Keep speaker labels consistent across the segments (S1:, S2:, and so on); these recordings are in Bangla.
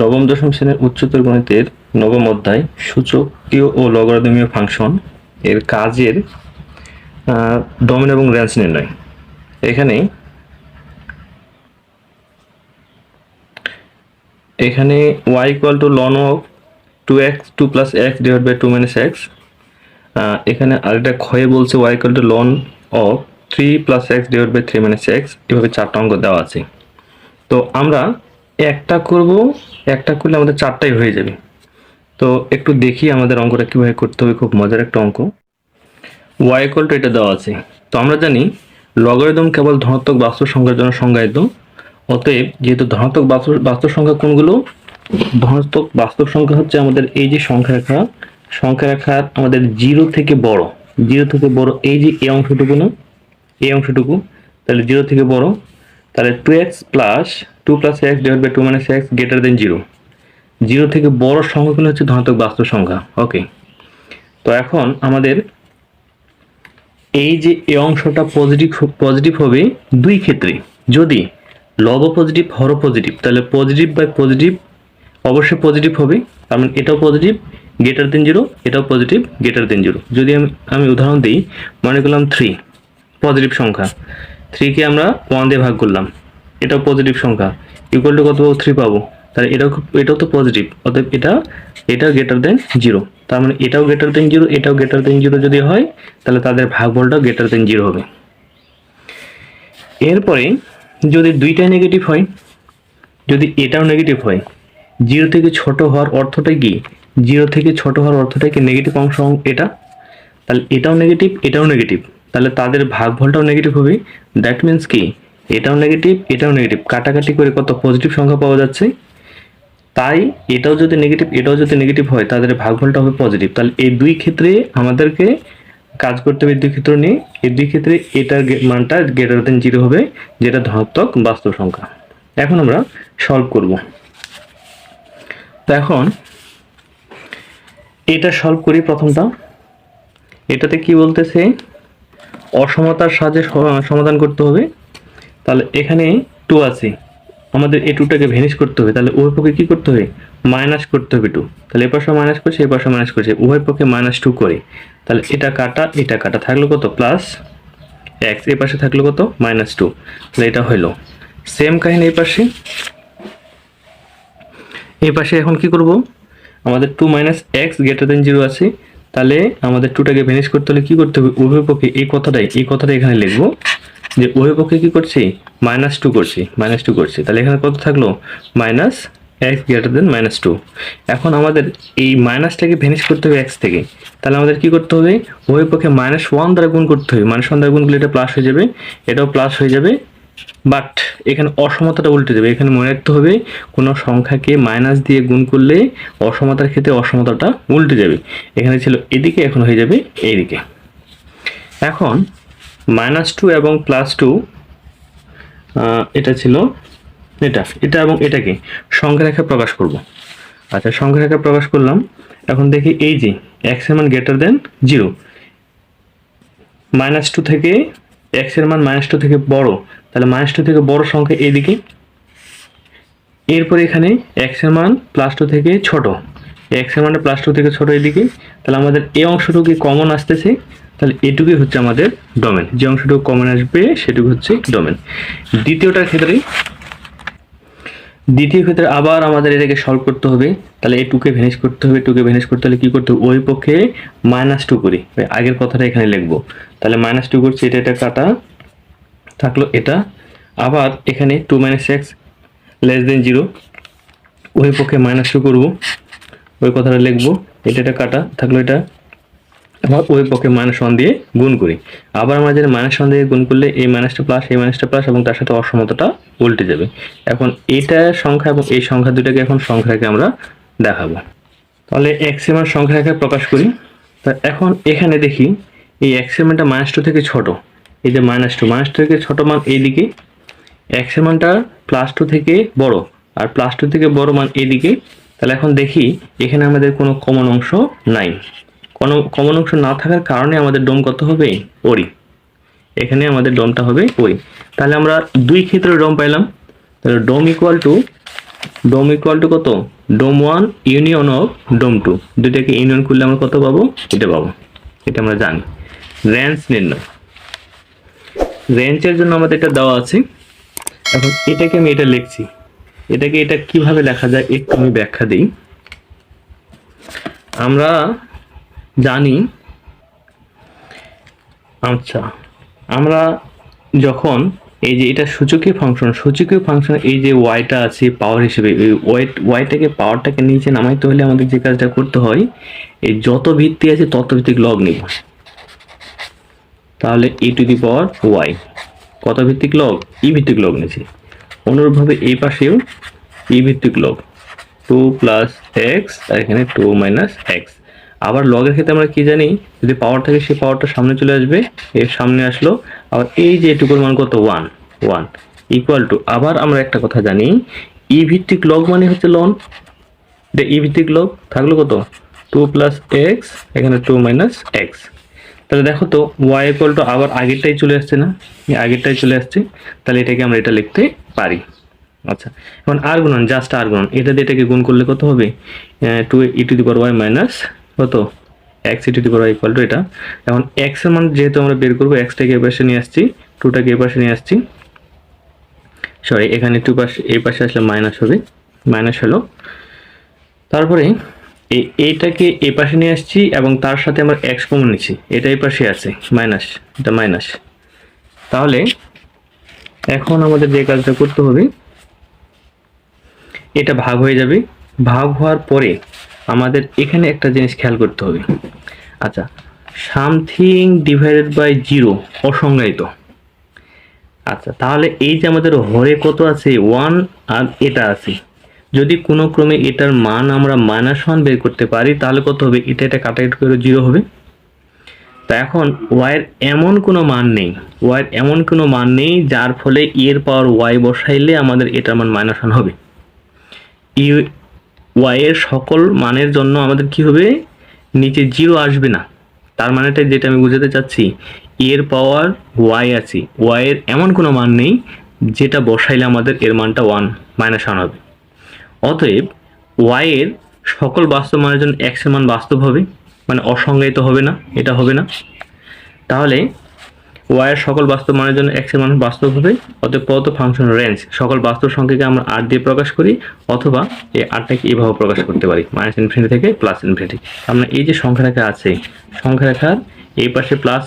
S1: নবম, দশম শ্রেণির উচ্চতর গণিতের নবম অধ্যায় সূচকীয় ও লগারিদমীয় ফাংশন এর কাজের ডোমেন এবং রেঞ্জ নির্ণয়। এখানে এখানে y equal to ln of two x two plus x divide by two minus x এখানে আরেকটা ক্ষয়ে বলছে y equal to ln of three plus x divide by three minus x এভাবে চারটা অঙ্ক দেওয়া আছে। তো আমরা একটা করব, একটা করলে আমাদের চারটাই হয়ে যাবে। তো একটু দেখি আমাদের অঙ্কটা কীভাবে করতে হবে, খুব মজার একটা অঙ্ক। ওয়াই ইকুয়াল টু এটা দেওয়া আছে। তো আমরা জানি লগারিদম কেবল ধনাত্মক বাস্তব সংখ্যার জন্য সংজ্ঞায়িত। অতএব যেহেতু ধনাত্মক বাস্তব বাস্তব সংখ্যা কোনগুলো? ধনাত্মক বাস্তব সংখ্যা হচ্ছে আমাদের এই যে সংখ্যা রেখা। সংখ্যা রেখার আমাদের জিরো থেকে বড়। জিরো থেকে বড় এই যে এই অংশটুকু না? এই অংশটুকু। তাহলে জিরো থেকে বড়। তাহলে two x plus two plus x divide by two minus x greater than zero zero থেকে বড় সংখ্যাগুলো হচ্ছে ধনাত্মক বাস্তব সংখ্যা। ওকে তো এখন আমাদের এই যে এই অংশটা পজিটিভ পজিটিভ হবে দুই ক্ষেত্রে। যদি লব পজিটিভ হর পজিটিভ তাহলে পজিটিভ বাই পজিটিভ অবশ্যই পজিটিভ হবে। তার মানে এটাও পজিটিভ গ্রেটার দেন জিরো এটাও পজিটিভ গ্রেটার দেন জিরো যদি আমি আমি উদাহরণ দিই, মনে করলাম থ্রি পজিটিভ সংখ্যা। থ্রিকে আমরা ওয়ান দিয়ে ভাগ করলাম। এটাও পজিটিভ সংখ্যা। ইকুয়াল টু কত পাবো? থ্রি পাবো। তাহলে এটাও এটাও তো পজিটিভ অতএব এটা এটা গ্রেটার দেন জিরো তার মানে এটাও গ্রেটার দেন জিরো এটাও গ্রেটার দেন জিরো যদি হয়, তাহলে তাদের ভাগফলটাও গ্রেটার দেন জিরো হবে। এরপরে যদি দুইটাই নেগেটিভ হয়, যদি এটাও নেগেটিভ হয় জিরো থেকে ছোট হওয়ার অর্থটা কি? জিরো থেকে ছোট হওয়ার অর্থটা কি নেগেটিভ অংশ এটা? তাহলে এটাও নেগেটিভ এটাও নেগেটিভ তাহলে তাদের ভাগফলটাও নেগেটিভ হবে। দ্যাট মিন্স কি? এটাও নেগেটিভ এটাও নেগেটিভ কাটাকাটি করে কত পজিটিভ সংখ্যা পাওয়া যাচ্ছে। তাই এটাও যদি নেগেটিভ এটাও যদি নেগেটিভ হয়, তাদের ভাগফলটা হবে পজিটিভ তাহলে এই দুই ক্ষেত্রে আমাদেরকে কাজ করতে হবে দুই ক্ষেত্র নিয়ে। এই দুই ক্ষেত্রে এটার মানটা গ্রেটার দেন জিরো হবে, যেটা ধনাত্মক বাস্তব সংখ্যা। এখন আমরা সলভ করব। তো এখন এটা সলভ করি প্রথমটা। এটাতে কি বলতেছে? অসমতার সাহায্যে সমাধান করতে হবে। তাহলে এখানে টু আছে। আমাদের এ টুটাকে ভেনিশ করতে হবে। তাহলে উভয় পক্ষে কী করতে হবে? মাইনাস করতে হবে টু তাহলে এ পাশে মাইনাস করছে এ পাশে মাইনাস করছে। উভয় পক্ষে মাইনাস টু করে। তাহলে এটা কাটা এটা কাটা থাকল কত? প্লাস এক্স এ পাশে থাকল কত? মাইনাস টু তাহলে এটা হইল সেম কাহিনী এই পাশে এই পাশে এখন কি করব? আমাদের two minus x greater than zero আছে। তাহলে আমাদের টুটাকে ভেনিশ করতে হলে কি করতে হবে? উভয় পক্ষে এই কথাটাই, এই কথাটা এখানে লিখব যে উভয় পক্ষে কি করছি? মাইনাস টু করছি মাইনাস টু করছি। তাহলে এখানে কত থাকল? Minus x greater than minus two এখন আমাদের এই মাইনাসটাকে ভেনিশ করতে হবে এক্স থেকে। তাহলে আমাদের কি করতে হবে? উভয় পক্ষে মাইনাস ওয়ান দ্বারা গুণ করতে হবে। মাইনাস ওয়ান দ্বারা গুণ করলে এটা প্লাস হয়ে যাবে, এটাও প্লাস হয়ে যাবে। বাট এখানে অসমতাটা উল্টে যাবে এখানে মনে রাখতে হবে, কোনো সংখ্যাকে মাইনাস দিয়ে গুণ করলে অসমতার ক্ষেত্রে অসমতাটা উল্টে যাবে। এখানে ছিল এদিকে, এখন হয়ে যাবে এইদিকে। এখন মাইনাস টু এবং প্লাস টু এটা ছিল এটা এটা এবং এটাকে সংখ্যা রেখা প্রকাশ করব। আচ্ছা সংখ্যা রেখা প্রকাশ করলাম। এখন দেখি এই যে এক্সের মান greater than zero minus two থেকে এক্সের মান মাইনাস টু থেকে বড়। তাহলে মাইনাস টু থেকে বড় সংখ্যা এদিকে এরপরে এখানে এক্সের মান প্লাস টু থেকে ছোট। এক্সের মানে প্লাস টু থেকে ছোট এদিকে তাহলে আমাদের এই অংশটুকু কমন আসতেছে। তাহলে এটুকুই হচ্ছে আমাদের ডোমেন যে অংশটুকু কমন আসবে, সেটুকু হচ্ছে ডোমেন দ্বিতীয়টার ক্ষেত্রে, দ্বিতীয় ক্ষেত্রে আবার আমাদের এটাকে সলভ করতে হবে। তাহলে এই টুকে করতে হবে। টুকে ভেনিশ করতে হলে কি করতে হবে? ওই পক্ষে মাইনাস টু করি। আগের কথাটা এখানে লিখব। তাহলে মাইনাস টু করছি, এটা এটা কাটা। থাকল এটা। আবার এখানে two minus x less than zero ওই পক্ষে মাইনাস টু করব। ওই কথাটা লিখব, এটা এটা কাটা, থাকল এটা। আবার ওই পক্ষে মাইনাস ওয়ান দিয়ে গুণ করি। আবার আমরা জানি মাইনাস ওয়ান দিয়ে গুণ করলে এই মাইনাসটা প্লাস এই মাইনাসটা প্লাস এবং তার সাথে অসমতাটা উল্টে যাবে। এখন এটা সংখ্যা এবং এই সংখ্যা দুটাকে এখন সংখ্যাকে আমরা দেখাবো। তাহলে এক্সিমার সংখ্যা রেখে প্রকাশ করি। তা এখন এখানে দেখি, এই এক্সিমানটা মাইনাস টু থেকে ছোট। এই যে মাইনাস টু মাইনাস টু থেকে ছোট মান এইদিকে এক্সের মানটা প্লাস টু থেকে বড়, আর প্লাস টু থেকে বড় মান এদিকে তাহলে এখন দেখি এখানে আমাদের কোনো কমন অংশ নাই। কোনো কমন অংশ না থাকার কারণে আমাদের ডোম কত হবে? ওরি এখানে আমাদের ডোমটা হবে ওই। তাহলে আমরা দুই ক্ষেত্রে ডোম পাইলাম। তাহলে dom equal to dom equal to কত? Dom one union of dom two দুইটাকে ইউনিয়ন করলে আমরা কত পাবো? এটা পাবো। এটা আমরা জানি। রেঞ্জ নির্ণয়। রেঞ্জের জন্য আমাদের এটা দেওয়া আছে। এখন এটাকে আমি এটা লিখছি। এটাকে এটা কীভাবে লেখা যায় একটু আমি ব্যাখ্যা দিই। আমরা জানি আচ্ছা আমরা যখন এই যে এটা সূচকীয় ফাংশন সূচকীয় ফাংশন এই যে ওয়াইটা আছে পাওয়ার হিসেবে, এই ওয়াইট ওয়াইটাকে পাওয়ারটাকে নিচে নামাইতে হলে আমাদের যে কাজটা করতে হয়, এই যত ভিত্তি আছে তত ভিত্তিক লগ নিব তাহলে e to the power Y. কত ভিত্তিক লগ ই ভিত্তিক লগ নিয়েছি। অনুরূপভাবে এই পাশেও ই ভিত্তিক লগ টু প্লাস এক্স, আর এখানে টু মাইনাস এক্স। আবার লগের ক্ষেত্রে আমরা কি জানি? যদি পাওয়ার থাকে, সেই পাওয়ারটা সামনে চলে আসবে, এর সামনে আসলো। আবার এই যে এটুকুর মান কত? One one. ইকুয়াল টু আবার আমরা একটা কথা জানি ই ভিত্তিক লগ মানে হচ্ছে লন এটা ই ভিত্তিক লগ থাকল কত? টু প্লাস এক্স, এখানে টু মাইনাস এক্স। তাহলে দেখো তো ওয়াই ইকুয়াল টু আবার আগেরটাই চলে আসছে না? আগেরটাই চলে আসছে। তাহলে এটাকে আমরা এটা লিখতে পারি। আচ্ছা এখন আর গুণন জাস্ট আর গুণন। এটা দিয়ে এটাকে গুণ করলে কত হবে? Two e to the power y minus কত? X e to the power y equal to এটা। এখন এক্সের মান যেহেতু আমরা বের করব এক্সটাকে এ পাশে নিয়ে আসছি টুটাকে এ পাশে নিয়ে আসছি। সরি এখানে টু পাশে, এই পাশে আসলে মাইনাস হবে। মাইনাস হলো। তারপরে এই এইটাকে এ পাশে নিয়ে আসছি এবং তার সাথে আমরা এক্স কমন নিচ্ছি। এটা এই পাশে আছে মাইনাস এটা মাইনাস তাহলে এখন আমাদের যে কাজটা করতে হবে, এটা ভাগ হয়ে যাবে। ভাগ হওয়ার পরে আমাদের এখানে একটা জিনিস খেয়াল করতে হবে। আচ্ছা সামথিং ডিভাইডেড বাই জিরো অসংজ্ঞায়িত। আচ্ছা তাহলে এই যে আমাদের হরে কত আছে? ওয়ান আর এটা আছে। যদি কোনো ক্রমে এটার মান আমরা মাইনাস ওয়ান বের করতে পারি, তাহলে কত হবে? এটা এটা কাটাকাটি করে জিরো হবে। তা এখন ওয়াইয়ের এমন কোনো মান নেই। ওয়াইয়ের এমন কোনো মান নেই যার ফলে এর পাওয়ার ওয়াই বসাইলে আমাদের এটার মান মাইনাস ওয়ান হবে। ই ওয়াইয়ের সকল মানের জন্য আমাদের কি হবে? নিচে জিরো আসবে না। তার মানেটা যেটা আমি বুঝাতে চাচ্ছি এর পাওয়ার ওয়াই আছে। ওয়াইয়ের এমন কোনো মান নেই যেটা বসাইলে আমাদের এর মানটা ওয়ান মাইনাস ওয়ান হবে। অতএব ওয়াইয়ের সকল বাস্তব মানের জন্য এক্স মান বাস্তব হবে মানে অসংজ্ঞায়িত হবে না, এটা হবে না। তাহলে ওয়াইয়ের সকল বাস্তব মানের জন্য এক্স মান বাস্তব হবে, অতএব কত ফাংশন রেঞ্জ সকল বাস্তব সংখ্যাকে আমরা আট দিয়ে প্রকাশ করি, অথবা এই আটটাকে এভাবে প্রকাশ করতে পারি মাইনাস ইনফিনিটি থেকে প্লাস ইনফিনিটি আমরা এই যে সংখ্যা রেখা আছে সংখ্যা রেখার এই পাশে প্লাস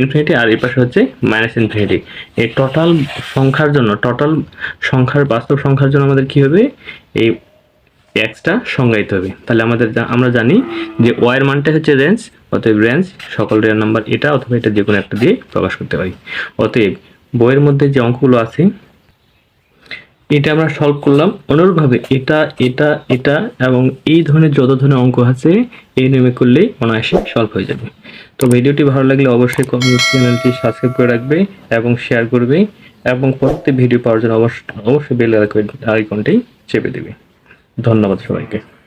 S1: ইনফিনিটি আর এই পাশে হচ্ছে মাইনাস ইনফিনিটি এই টোটাল সংখ্যার জন্য টোটাল সংখ্যার বাস্তব সংখ্যার জন্য আমাদের কি হবে? এই এক্সটা সংজ্ঞায়িত হবে। তাহলে আমাদের আমরা জানি যে ওয়াইয়ের মানটা হচ্ছে রেঞ্জ অতএব রেঞ্জ সকল রিয়াল নাম্বার এটা অথবা এটা যে কোনো একটা দিয়ে প্রকাশ করতে পারি। অতএব বইয়ের মধ্যে যে অঙ্কগুলো আছে, এটা আমরা সলভ করলাম। অনুরূপভাবে এটা এটা এটা এবং এই ধরনের যত ধরনের অঙ্ক আছে, এই নিয়মে করলেই অনায়াসে সলভ হয়ে যাবে। তো ভিডিওটি ভালো লাগলে অবশ্যই চ্যানেলটি সাবস্ক্রাইব করে রাখবে এবং শেয়ার করবে এবং পরবর্তী ভিডিও পাওয়ার জন্য অবশ্যই অবশ্যই বেল আইকনটি চেপে দেবে। ধন্যবাদ সবাইকে।